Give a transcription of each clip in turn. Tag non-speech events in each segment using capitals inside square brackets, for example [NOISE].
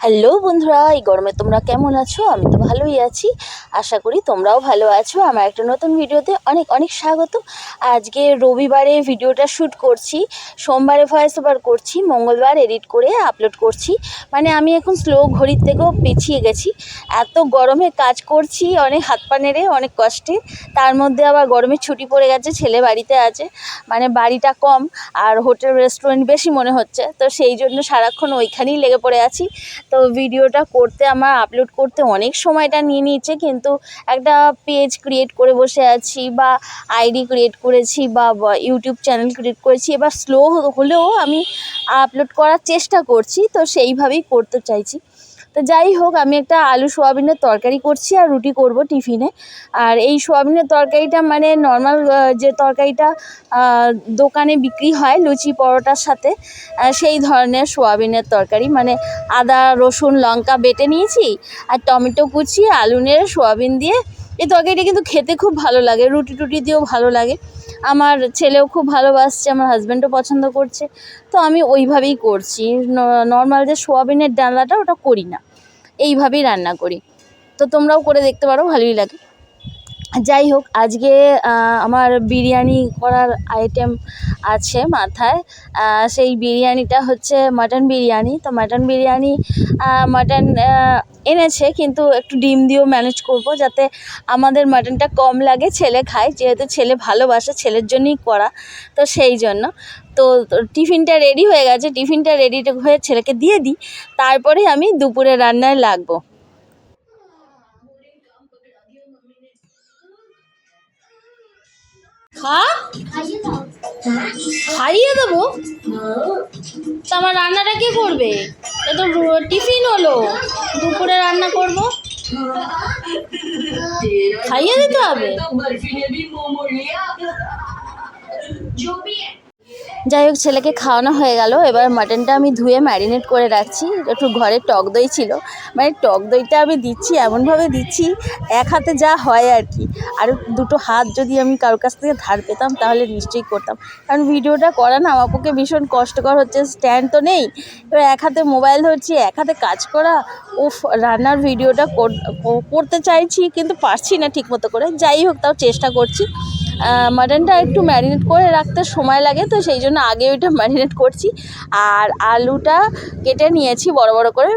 Hello বন্ধুরা, এই গরমে তোমরা কেমন আছো? আমি তো ভালোই আছি। আশা করি তোমরাও ভালো আছো। আমার একটা নতুন ভিডিওতে অনেক অনেক স্বাগত। আজকে রবিবারে ভিডিওটা শ্যুট করছি। সোমবারে ভয়েস ওভার করছি, মঙ্গলবার এডিট করে আপলোড করছি। মানে আমি এখন স্লো ঘড়ির থেকেও পিছিয়ে গেছি। এত গরমে কাজ করছি, অনেক হাত পা নেড়ে, অনেক কষ্টে। তার মধ্যে আবার গরমের ছুটি পড়ে গেছে, ছেলে বাড়িতে আছে। মানে বাড়িটা কম আর হোটেল রেস্টুরেন্ট বেশি মনে হচ্ছে। তো সেই জন্য সারাক্ষণ ওইখানেই লেগে পড়ে আছি। তো ভিডিওটা করতে, আমার আপলোড করতে অনেক সময়টা নিয়ে নিচ্ছে কিন্তু একটা পেজ ক্রিয়েট করে বসে আছি বা আইডি ক্রিয়েট করেছি বা ইউটিউব চ্যানেল ক্রিয়েট করেছি, এবার স্লো হলেও আমি আপলোড করার চেষ্টা করছি, তো সেইভাবেই করতে চাইছি। তো যাই হোক, আমি একটা আলু সোয়াবিনের তরকারি করছি আর রুটি করব টিফিনে। আর এই সোয়াবিনের তরকারিটা মানে নর্মাল যে তরকারিটা দোকানে বিক্রি হয় লুচি পরোটার সাথে সেই ধরনের সোয়াবিনের তরকারি। মানে আদা, রসুন, লঙ্কা বেটে নিয়েছি আর টমেটো কুচি, আলু নেড়ে সোয়াবিন দিয়ে এই তরকারিটা কিন্তু খেতে খুব ভালো লাগে, রুটি টুটি দিয়েও ভালো লাগে। আমার ছেলেও খুব ভালোবাসছে, আমার হাজব্যান্ডও পছন্দ করছে। তো আমি ওইভাবেই করছি। নর্মাল যে সোয়াবিনের ডালনাটা ওটা করি না, এইভাবেই রান্না করি। তো তোমরাও করে দেখতে পারো, ভালোই লাগে। যাই হোক, আজকে আমার বিরিয়ানি করার আইটেম আছে মাথায়। সেই বিরিয়ানিটা হচ্ছে মাটন বিরিয়ানি। তো মাটন বিরিয়ানি মাটন এনেছে কিন্তু একটু ডিম দিয়েও ম্যানেজ করব যাতে আমাদের মাটনটা কম লাগে ছেলে খায় যেহেতু ছেলে ভালোবাসে ছেলের জন্যই করা তো সেই জন্য। তো টিফিনটা রেডি হয়ে গেছে টিফিনটা রেডি হয়ে ছেলেকে দিয়ে দিই তারপরে আমি দুপুরে রান্নায় লাগবো। খা? খাইয়ে দেবো? তা আমার রান্নাটা কে করবে? এ তো টিফিন হলো। দুপুরে রান্না করব। খাইয়ে দিতে হবে। যাই হোক, ছেলেকে খাওয়ানো হয়ে গেল। এবার মাটনটা আমি ধুয়ে ম্যারিনেট করে রাখছি। একটু ঘরে টক দই ছিল। মানে টক দইটা আমি দিচ্ছি, এমনভাবে দিচ্ছি, এক হাতে যা হয় আর কি। আর দুটো হাত যদি আমি কারোর কাছ থেকে ধার পেতাম, তাহলে নিশ্চয়ই করতাম। কারণ ভিডিওটা করা না, আমার পক্ষে ভীষণ কষ্টকর হচ্ছে স্ট্যান্ড তো নেই। এবার এক হাতে মোবাইল ধরছি, এক হাতে কাজ করা। উফ, রান্নার ভিডিওটা কর- করতে চাইছি, কিন্তু পারছি না ঠিকমতো করে। যাই হোক, তাও চেষ্টা করছি। মাটনটা একটু ম্যারিনেট করে রাখতে সময় লাগে, তো সেই জন্য আগে ওইটা [LAUGHS] ম্যারিনেট করছি। আর আলুটা কেটে নিয়েছি বড় বড় করে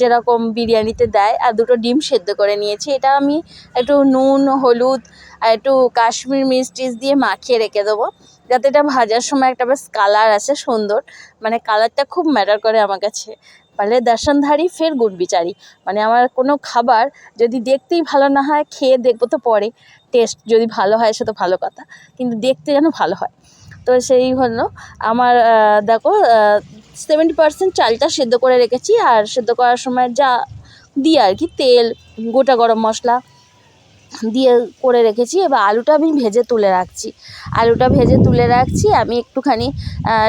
যেরকম বিরিয়ানিতে দেয়, আর দুটো ডিম সেদ্ধ করে নিয়েছি। এটা আমি একটু নুন, হলুদ, আর একটু কাশ্মীর মিষ্টি দিয়ে মাখিয়ে রেখে দেবো, যাতে এটা ভাজার সময় একটা বেশ কালার আছে সুন্দর। মানে কালারটা খুব ম্যাটার করে আমার কাছে। পারলে দর্শনধারী ফের গুণ বিচারি মানে আমার কোনো খাবার যদি দেখতেই ভালো না হয়, খেয়ে দেখব তো পরে। টেস্ট যদি ভালো হয় সে তো ভালো কথা। কিন্তু দেখতে যেন ভালো হয়। তো সেই হলো আমার দেখো সেভেন্টি পার্সেন্ট চালটা সেদ্ধ করে রেখেছি। আর সেদ্ধ করার সময় যা দিই আর কি, তেল, গোটা গরম মশলা দিয়ে করে রেখেছি, এবার আলুটা আমি ভেজে তুলে রাখছি। আলুটা ভেজে তুলে রাখছি, আমি একটুখানি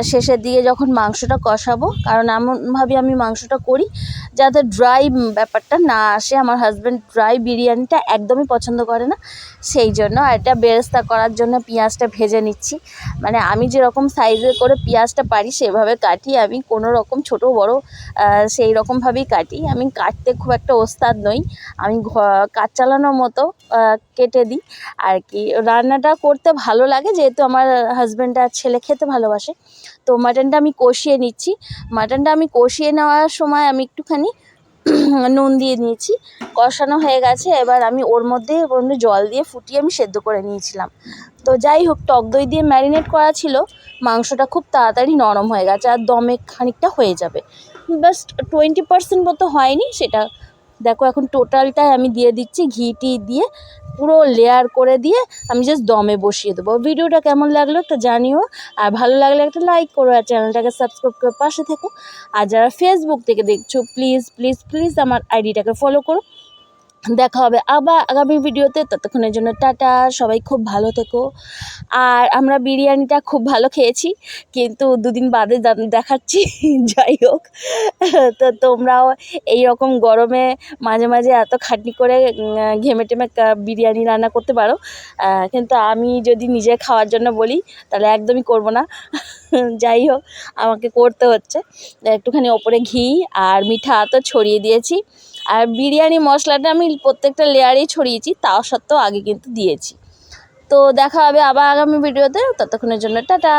শেষের দিকে যখন মাংসটা কষাবো, কারণ এমনভাবে আমি মাংসটা করি যাতে ড্রাই ব্যাপারটা না আসে, আমার হাজব্যান্ড ড্রাই বিরিয়ানিটা একদমই পছন্দ করে না, সেই জন্য আর এটা বেরেস্তা করার জন্য পেঁয়াজটা ভেজে নিচ্ছি। মানে আমি যেরকম সাইজে করে পেঁয়াজটা পারি, সেভাবে কাটি, আমি কোনো রকম ছোটো, বড়ো সেই রকমভাবেই কাটি। আমি কাটতে খুব একটা ওস্তাদ নই, আমি ঘ- কাজ চালানোর মতো কেটে দিই। আর কি, রান্নাটা করতে ভালো লাগে, যেহেতু আমার হাজব্যান্ড আর ছেলে খেতে ভালোবাসে। তো মাটনটা আমি কষিয়ে নিচ্ছি। মাটনটা আমি কষিয়ে নেওয়ার সময় আমি একটুখানি [CLEARS THROAT] নুন দিয়ে নিয়েছি। কষানো হয়ে গেছে, এবার আমি ওর মধ্যে ওর জল দিয়ে ফুটিয়ে আমি সেদ্ধ করে নিয়েছিলাম। তো যাই হোক, টক দই দিয়ে ম্যারিনেট করা ছিল। মাংসটা খুব তাড়াতাড়ি নরম হয়ে গেছে, আর দমে খানিকটা হয়ে যাবে। বাস টোয়েন্টি পার্সেন্ট মতো হয়নি, সেটা দেখো এখন টোটালটাই আমি দিয়ে দিচ্ছি ঘি টি দিয়ে, পুরো লেয়ার করে দিয়ে আমি জাস্ট দমে বসিয়ে দেবো। ভিডিওটা কেমন লাগল একটা জানিও, আর ভালো লাগলে একটা লাইক করো আর চ্যানেলটাকে সাবস্ক্রাইব করে পাশে থেকো। আর যারা ফেসবুক থেকে দেখছ প্লিজ প্লিজ প্লিজ আমার আইডিটাকে ফলো করো। দেখা হবে আবার আগামী ভিডিওতে। ততক্ষণের জন্য টাটা, সবাই খুব ভালো থেকো। আর আমরা বিরিয়ানিটা খুব ভালো খেয়েছি, কিন্তু দুদিন বাদে দেখাচ্ছি, [LAUGHS] যাই হোক। তো তোমরাও এই রকম গরমে মাঝে মাঝে এত খাটনি করে ঘেমে টেমে বিরিয়ানি রান্না করতে পারো। কিন্তু আমি যদি নিজে খাওয়ার জন্য বলি, তাহলে একদমই করব না। [LAUGHS] যাই হোক, আমাকে করতে হচ্ছে। একটুখানি ওপরে ঘি আর মিঠা তো ছড়িয়ে দিয়েছি। আর বিরিয়ানি মশলাটা আমি প্রত্যেকটা লেয়ারেই ছড়িয়েছি, তাও সত্ত্বেও আগে কিন্তু দিয়েছি। তো দেখা হবে আবার আগামী ভিডিওতে, ততক্ষণের জন্য টাটা।